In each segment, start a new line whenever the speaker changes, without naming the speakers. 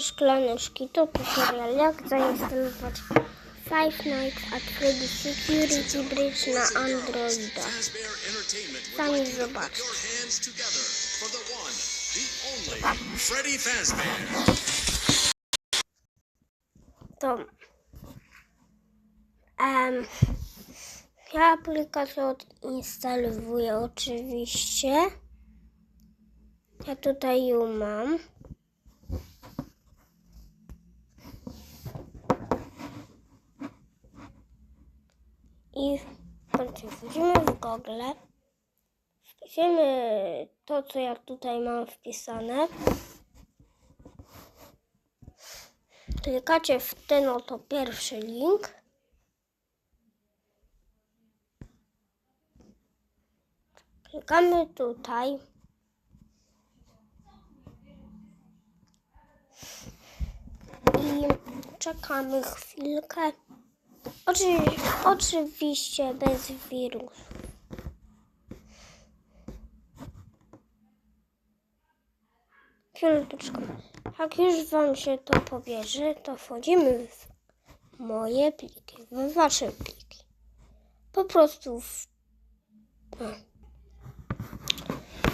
szklaneczki. To tutorial, jak zainstalować Five Nights at Freddy's Security Bridge na Androida. Sami zobaczcie.
Freddy.
To em, ja aplikację odinstalowuję oczywiście. Ja tutaj ją mam. I wchodzimy w Google. Wpiszemy to, co ja tutaj mam wpisane. Klikacie w ten oto pierwszy link. Klikamy tutaj. I czekamy chwilkę. Oczy, oczywiście bez wirusu. Chwileczkę. Jak już Wam się to pobierze, to wchodzimy w moje pliki, w Wasze pliki. Po prostu w...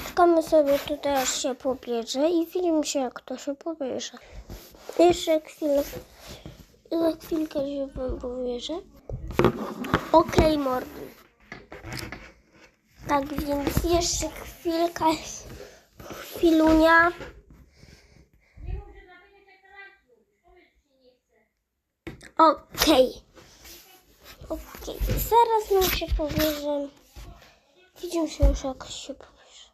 Czekamy sobie tutaj, aż się pobierze i widzimy się, jak to się pobierze. Jeszcze chwilę, za chwilkę się Wam pobierze. Okej, mordy. Tak więc jeszcze chwilkę, chwilunia. Okej. Okej. Zaraz nam się pobierze. Widzimy się już jak się pobierze.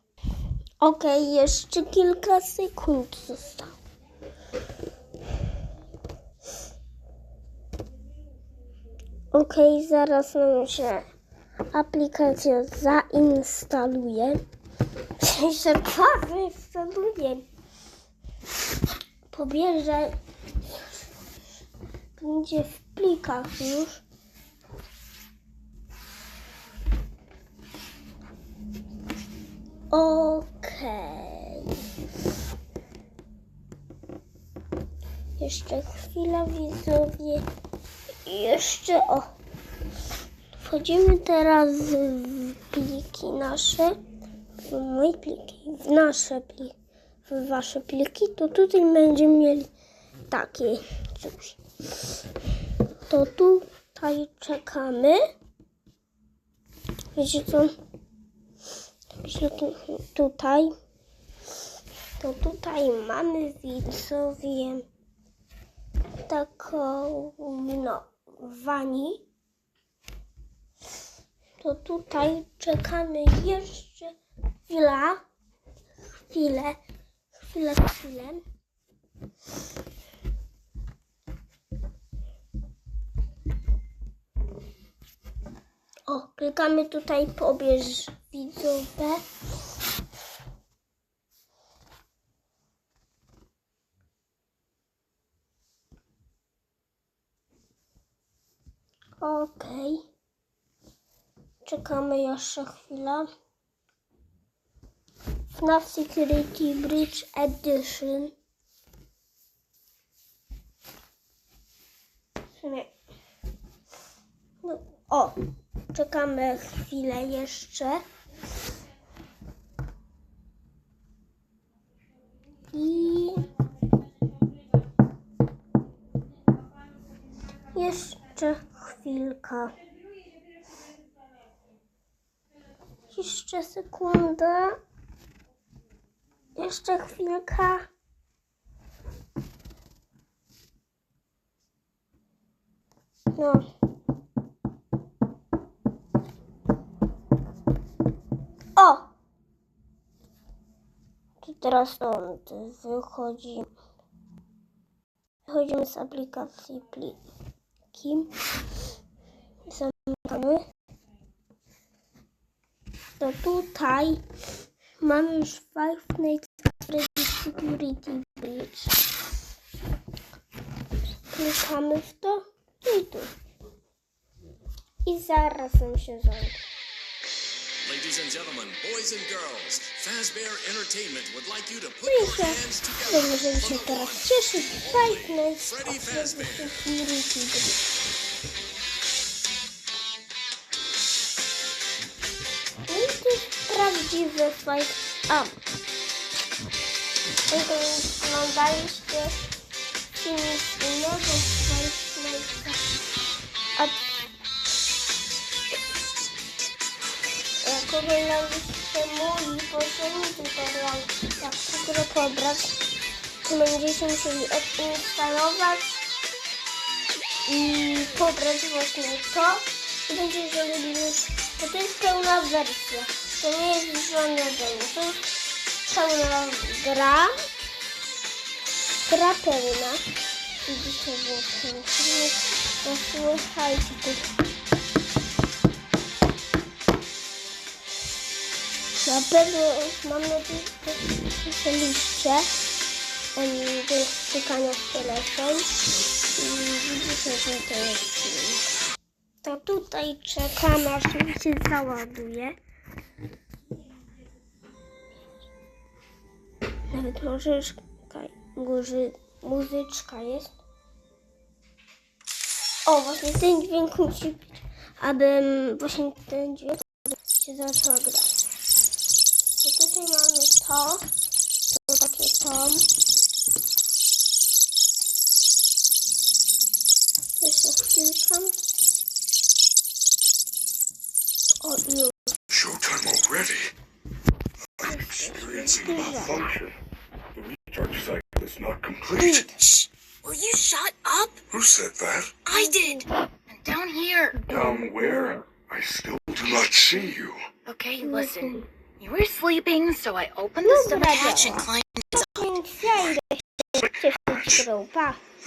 Okej, jeszcze kilka sekund zostało. Okej, zaraz nam się aplikacja zainstaluje. W sensie zainstaluje. Pobierze będzie w plikach już. Okej. Jeszcze chwila widzowie. Jeszcze o. Wchodzimy teraz w pliki nasze. W moje pliki. W nasze pliki. W wasze pliki. To tutaj będziemy mieli takie coś to tutaj czekamy. Wiecie co? Tutaj. To tutaj mamy widzowie taką no wani. To tutaj czekamy jeszcze chwila. Chwilę. Chwilę, chwilę. O, klikamy tutaj pobierz widzowe. Okej. Czekamy jeszcze chwilę. FNAF Security Bridge Edition. W no, o, czekamy chwilę jeszcze. I jeszcze chwilka. Jeszcze sekunda. Jeszcze chwilka. No. O! To teraz stąd wychodzi. Wychodzimy z aplikacji pliki. Zamykamy. To tutaj mamy już Five Nights at Freddy's Security Bridge. Klikamy w to i tu. I zaraz on się zamknie.
Ladies and gentlemen, boys and girls, Fazbear Entertainment would like you to put your hands together for the one,
Nights
Freddy Fazbear.
Prawdziwy Five A. Tylko oglądaliście film z innego Nights at Jak oglądaliście mój poprzedni tutorial, jak grę pobrać, to będziecie musieli odinstalować i pobrać właśnie to. I będziecie robili już, to jest pełna wersja, to nie jest żadna demo, pełna gra, gra pełna. Widzicie właśnie, no słuchajcie tych Na pewno mam nadzieję, że słyszeliście do stukania w telefon i widzicie, że to jest film. To tutaj czekam, aż mi się załaduje. Muzyczka, muzy, muzyczka jest. O, właśnie ten dźwięk musi być, abym właśnie ten dźwięk się zaczęła grać. I tutaj mamy to, to takie to. Jeszcze chwilkę. O, już.
Experiencing malfunction. The recharge cycle is not complete.
Shh! Will you shut up?
Who said that?
I did. And down here.
Down where? I still do not see you.
Okay, listen. You were sleeping, so I opened the stomach hatch and climbed.
Więc